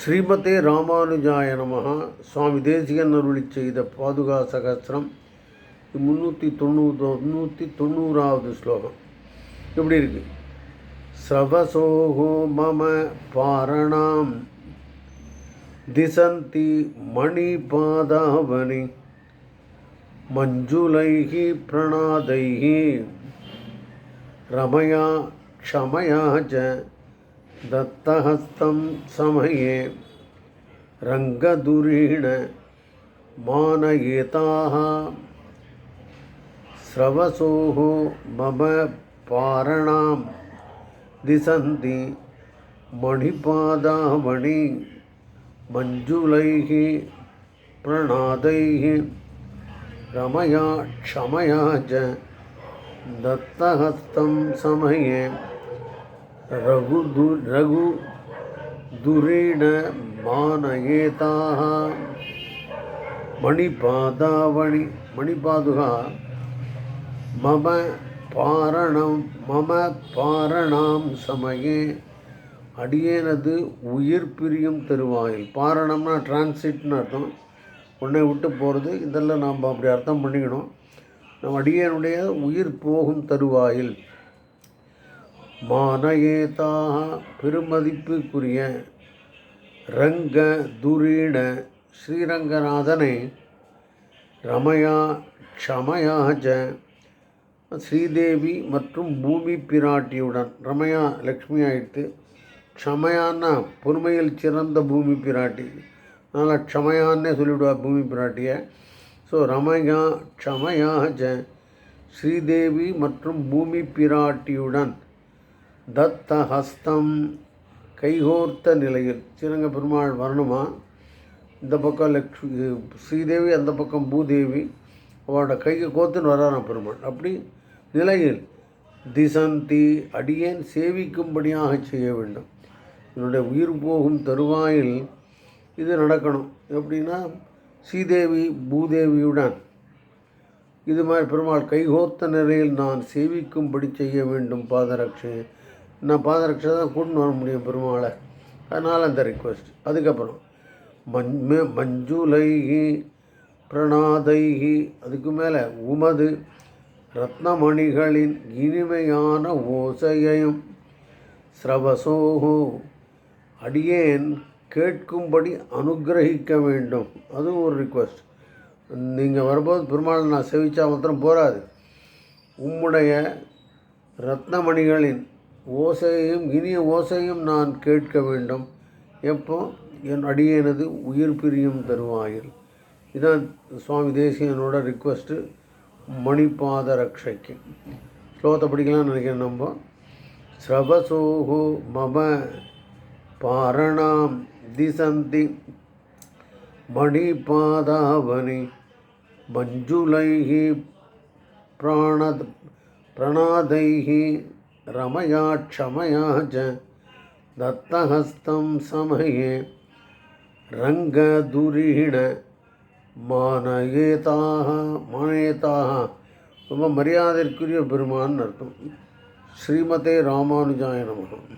ஸ்ரீமதே ராமானுஜாய நமகா சுவாமி தேசிகன் அருளி செய்த பாதுகா சகசிரம். முந்நூற்றி தொண்ணூறு தொண்ணூற்றி தொண்ணூறாவது ஸ்லோகம். எப்படி இருக்கு? சவசோகோ மம பாரணாம். திசந்தி மணி பாதாவணி மஞ்சுலைகி பிரணாதைகி. ரமயா க்ஷமயா दत्तहस्तं समये रङ्गदुरीण मानयेताः। स्रवसोः मम पारणां दिसन्ति मणिपादामणि मञ्जुलैः प्रणादैः। रमया क्षमया च दत्तहस्तं समये रघुदु रघु दुरेण मानयेताः मणिपादावणि मणिपादुः मम பாரணம் மம பாரணாம் சமயே அடியேனது உயிர் பிரியும் தருவாயில் பாரணம்னா டிரான்சிட்னு அர்த்தம் உன்னை விட்டு போகிறது இதெல்லாம் நாம் அப்படி அர்த்தம் பண்ணிக்கணும் நம் அடியனுடைய உயிர் போகும் தருவாயில் மானயேதாக பெருமதிப்புக்குரிய ரங்க துரீட ஸ்ரீரங்கநாதனை ரமயா க்ஷமயாஜ ஸ்ரீதேவி மற்றும் பூமி பிராட்டியுடன் ரமயா லக்ஷ்மி ஆயிட்டு க்ஷமயான்னா பொறுமையில் சிறந்த பூமி பிராட்டி. அதனால் க்ஷமயான்னே சொல்லிவிடுவா பூமி பிராட்டியை. ஸோ ரமயா க்ஷமயா ஜ ஸ்ரீதேவி மற்றும் பூமி பிராட்டியுடன் தத்த ஹஸ்தம் கைகோர்த்த நிலையில். ஸ்ரீரங்க பெருமாள் வரணுமா? இந்த பக்கம் லக்ஷ்மி ஸ்ரீதேவி அந்த பக்கம் பூதேவி. அவளோட கையை கோத்துன்னு வராராம் பெருமாள். அப்படி நிலையில் திசந்தி அடியேன் சேவிக்கும்படியாக செய்ய வேண்டும். என்னுடைய உயிர் போகும் தருவாயில் இது நடக்கணும். எப்படின்னா ஸ்ரீதேவி பூதேவியுடன். இது மாதிரி பெருமாள் கைகோர்த்த நிலையில் நான் சேவிக்கும்படி செய்ய வேண்டும் பாதரட்சை நான் பாதரட்சை தான் கூட்டின்னு வர முடியும் பெருமாளை. அதனால் அந்த ரிக்வெஸ்ட் அதுக்கப்புறம் மஞ் மஞ்சுலைகி பிரணாதைகி அதுக்கு மேலே உமது ரத்னமணிகளின் இனிமையான ஓசையையும் ஸ்ரவசோஹோ அடியேன் கேட்கும்படி அனுகிரகிக்க வேண்டும். அதுவும் ஒரு ரிக்வெஸ்ட் நீங்கள் வரும்போது பெருமாள் நான் செவிச்சா மாத்திரம் போகாது உம்முடைய ரத்னமணிகளின் ஓசையையும் இனிய ஓசையும் நான் கேட்க வேண்டும். எப்போ? என் அடியேனது உயிர் பிரியும் தருவாயில். இதான் சுவாமி தேசியனோட ரிக்வஸ்ட்டு மணிபாத ரக்ஷைக்கு. ஸ்லோகத்தை படிக்கலாம்னு நினைக்கிறேன் நம்ம. ஸ்ரவசோகு மம பாரணாம் திசந்தி மணிபாதாவனி மஞ்சுலைகி பிராண பிரணாதைகி रमया क्षमया च दत्तहस्तं समये रङ्गदुरीण மானயேதாக மானயேதாக ரொம்ப மரியாதைக்குரிய பெருமான்னு அர்த்தம் ஸ்ரீமதே ராமானுஜாய நமகம்